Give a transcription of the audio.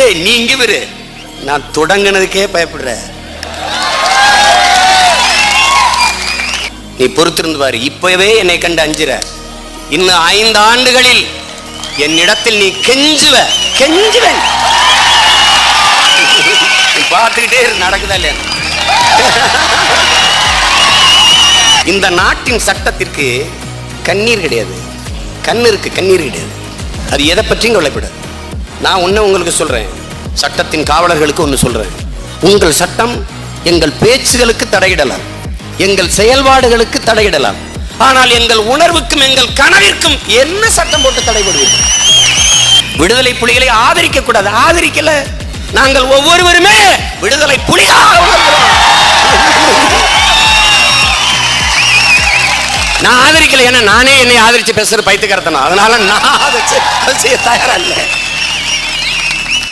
ஏய் நீ இங்க விரு நான் தொடங்கினதுக்கே பயப்படுற. நீ பொறுத்திருந்து பாரு இப்பவே என்னை கண்டு அஞ்சுற. இன்னும் ஐந்து ஆண்டுகளில் என்னிடத்தில் நீ கெஞ்சுவ கெஞ்சுவன். நீ பார்த்துக்கிட்டே இரு நடக்குதா இல்லையா? இந்த நாட்டின் சட்டத்திற்கு கண்ணீர் கிடையாது. கண்ணிற்கு இருக்கு கண்ணீர் கிடையாது. அது எதை பற்றியும் கவலைப்படாது. நான் ஒன்று உங்களுக்கு சொல்றேன். சட்டத்தின் காவலர்களுக்கு ஒன்று சொல்றேன். உங்கள் சட்டம் எங்கள் பேச்சுகளுக்கு தடையிடலாம். எங்கள் செயல்பாடுகளுக்கு தடையிடலாம். ஆனால் எங்கள் உணர்வுக்கும் எங்கள் கனவிற்கும் என்ன சட்டம் போட்டு தடைபடுவீர்கள்? விடுதலை புலிகளை ஆதரிக்க கூடாது ஆதரிக்கல. நாங்கள் ஒவ்வொருவருமே விடுதலை புலிகளாக நான் ஆதரிக்கல. ஏன்னா நானே என்னை ஆதரிச்சு பேசுற பைத்துக்கறத்தனம் அதனால நான் அதை அதை செய்ய தயாரா இல்லை.